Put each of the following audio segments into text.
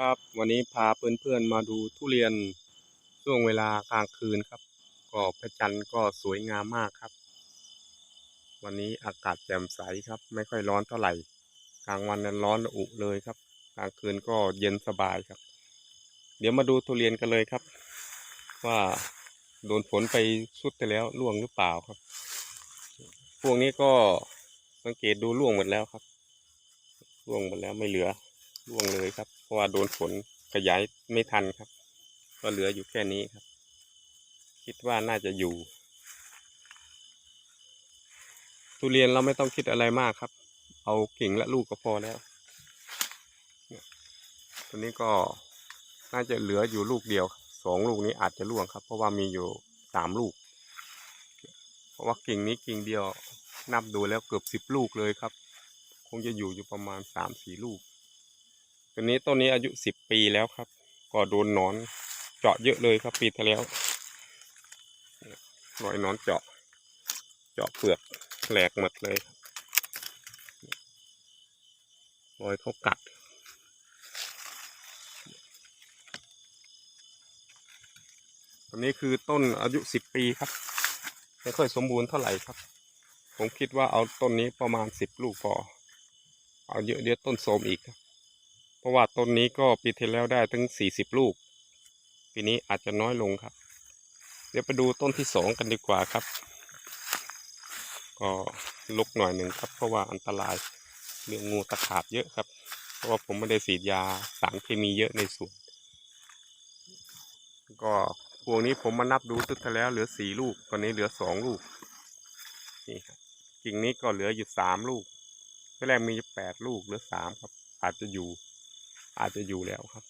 ครับวันนี้พาเพื่อนๆมาดูทุเรียนช่วงเวลากลางคืนครับ ก็พระจันทร์ก็สวยงามมากครับ วันนี้อากาศแจ่มใสครับ ไม่ค่อยร้อนเท่าไหร่ กลางวันนั้นร้อนอุเลยครับ กลางคืนก็เย็นสบายครับ เดี๋ยวมาดูทุเรียนกันเลยครับ ว่าโดนฝนไปสุดไปแล้วร่วงหรือเปล่าครับ พวกนี้ก็สังเกตดูร่วงหมดแล้วครับร่วงหมดแล้วไม่เหลือ ร่วงเลยครับ เพราะว่าโดนฝนขยายไม่ทันครับ ก็เหลืออยู่แค่นี้ครับ คิดว่าน่าจะอยู่ ทุเรียนเราไม่ต้องคิดอะไรมากครับ เอากิ่งและลูกก็พอแล้วเนี่ยตัวนี้ก็น่าจะเหลืออยู่ลูกเดียวสองลูกนี้อาจจะร่วงครับ เพราะว่ามีอยู่สามลูก เพราะว่ากิ่งนี้กิ่งเดียวนับดูแล้วเกือบสิบลูกเลยครับ คงจะอยู่อยู่ประมาณสามสี่ลูก ตัวนี้ต้นนี้อายุสิบปีแล้วครับ ก็โดนนอนเจาะเยอะเลยครับปีที่แล้วรอยนอนเจาะ เจาะเปลือกแหลกหมดเลยรอยเขากัดตัวนี้คือต้นอายุสิบปีครับไม่ค่อยสมบูรณ์เท่าไหร่ครับ ผมคิดว่าเอาต้นนี้ประมาณสิบลูกพอ เอาเยอะเดี๋ยวต้นโทรมอีกครับ ราะว่าต้นนี้ก็ปีที่แล้วได้ถึงสี่สิบลูก ปีนี้อาจจะน้อยลงครับ เดี๋ยวไปดูต้นที่สองกันดีกว่าครับ ก็ลุกหน่อยหนึ่งครับ เพราะว่าอันตรายเรื่องงูตะขาบเยอะครับ เพราะว่าผมไม่ได้ฉีดยาสารเคมีเยอะในสวน ก็พวกนี้ผมมานับดูตึกที่แล้วเหลือสี่ลูก ตอนนี้เหลือสองลูก นี่ครับกิ่งนี้ก็เหลืออยู่สามลูกตอนแรกมีแปดลูกเหลือสามครับ อาจจะอยู่ อาจจะอยู่แล้วครับ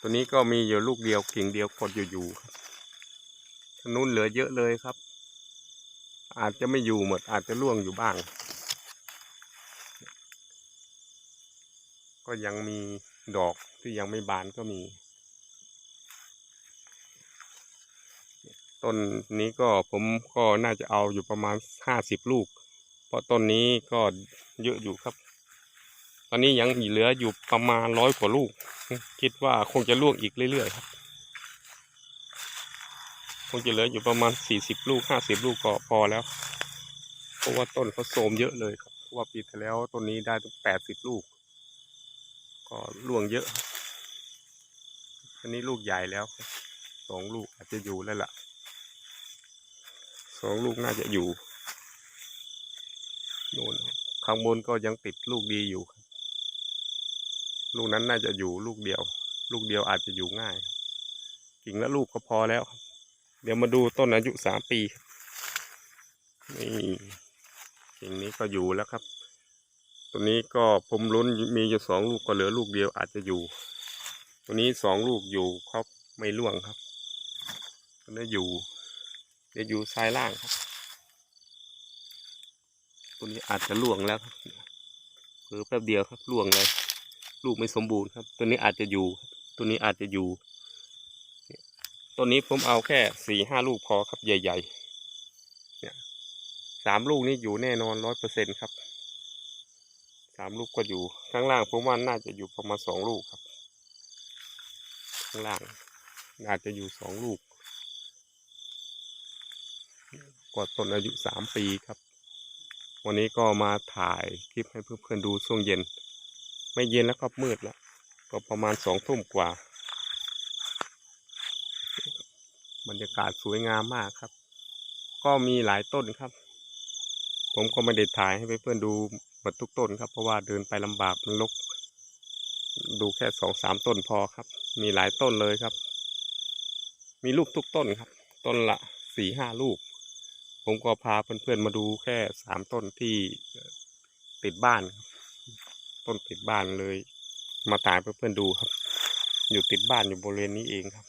ตัวนี้ก็มีอยู่ลูกเดียวกิ่งเดียวกดอยู่อยู่ครับนู้นเหลือเยอะเลยครับ อาจจะไม่อยู่หมด อาจจะร่วงอยู่บ้าง ก็ยังมีดอกที่ยังไม่บานก็มี ต้นนี้ก็ผมก็น่าจะเอาอยู่ประมาณห้าสิบลูก เพราะต้นนี้ก็เยอะอยู่ครับ อนนี้ยังเหลืออยู่ประมาณร้อยกว่าลูก คิดว่าคงจะล่วงอีกเรื่อยๆครับ คงจะเหลืออยู่ประมาณสี่สิบลูกห้าสิบลูกก็พอแล้ว เพราะว่าต้นเขาโทมเยอะเลยครับเพราะว่าปีที่แล้วต้นนี้ได้ถึงแปดสิบลูก ก็ล่วงเยอะ อันนี้ลูกใหญ่แล้วสองลูกอาจจะอยู่แล้วล่ะสองลูกน่าจะอยู่โน่นข้างบนก็ยังติดลูกดีอยู่ครับ ลูกนั้นน่าจะอยู่ลูกเดียว ลูกเดียวอาจจะอยู่ง่าย กิ่งและลูกก็พอแล้ว เดี๋ยวมาดูต้นอายุสามปี นี่กิ่งนี้ก็อยู่แล้วครับ ตัวนี้ก็ผมลุ้นมีอยู่สองลูกก็เหลือลูกเดียวอาจจะอยู่ ตัวนี้สองลูกอยู่ครับไม่ร่วงครับตัวนี้อยู่เดี๋ยวอยู่ซ้ายล่างครับ ตัวนี้อาจจะล่วงแล้วครับเผลอแป๊บเดียวครับล่วงเลย ลูกไม่สมบูรณ์ครับ ตัวนี้อาจจะอยู่ ตัวนี้อาจจะอยู่ตัวนี้ผมเอาแค่สี่ห้าลูกพอครับใหญ่ๆเนี่ยสามลูกนี้อยู่แน่นอนร้อยเปอร์เซ็นครับสามลูกก็อยู่ข้างล่างผมว่าน่าจะอยู่ประมาณสองลูกครับ ข้างล่างอาจจะอยู่สองลูกก็ต้นอายุสามปีครับ วันนี้ก็มาถ่ายคลิปให้เพื่อนๆดูช่วงเย็น ไม่เย็นแล้วครับมืดแล้ว ก็ประมาณสองทุ่มกว่า บรรยากาศสวยงามมากครับ ก็มีหลายต้นครับ ผมก็ไม่ได้ถ่ายให้เพื่อนๆดูหมดทุกต้นครับ เพราะว่าเดินไปลำบากมันลก ดูแค่สองสามต้นพอครับ มีหลายต้นเลยครับ มีลูกทุกต้นครับ ต้นละสี่ห้าลูก ผมก็พาเพื่อนๆมาดูแค่สามต้นที่ติดบ้านครับ ต้นติดบ้านเลย มาถ่ายเพื่อนๆดูครับ อยู่ติดบ้านอยู่บริเวณนี้เองครับ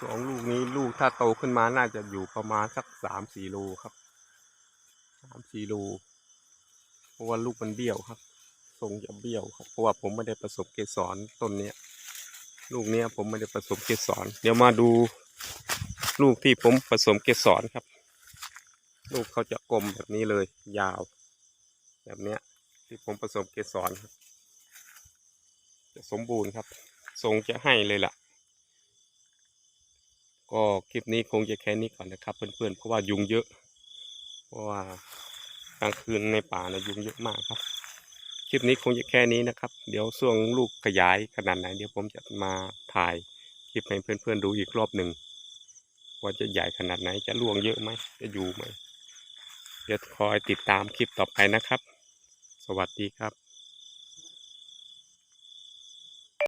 สองลูกนี้ลูกถ้าโตขึ้นมาน่าจะอยู่ประมาณสักสามสี่โลครับสามสี่โลเพราะว่าลูกมันเบี้ยวครับ รงจะเบี้ยวครับเพราะว่าผมไม่ได้ผสมเกสรต้นเนี้ยลูกเนี้ยผมไม่ได้ผสมเกสร เดี๋ยวมาดูลูกที่ผมผสมเกสรครับ ลูกเขาจะกลมแบบนี้เลย ยาว แบบเนี้ย ที่ผมผสมเกสรครับ จะสมบูรณ์ครับ ทรงจะให้เลยล่ะ ก็คลิปนี้คงจะแค่นี้ก่อนนะครับเพื่อนๆเพราะว่ายุงเยอะ เพราะว่ากลางคืนในป่านะยุงเยอะมากครับ ลิปนี้คงจะแค่นี้นะครับ เดี๋ยวช่วงลูกขยายขนาดไหนเดี๋ยวผมจะมาถ่ายคลิปให้เพื่อนๆดูอีกรอบหนึ่งว่าจะใหญ่ขนาดไหนจะล่วงเยอะไหมจะอยู่ไหมเดี๋ยวคอยติดตามคลิปต่อไปนะครับ สวัสดีครับ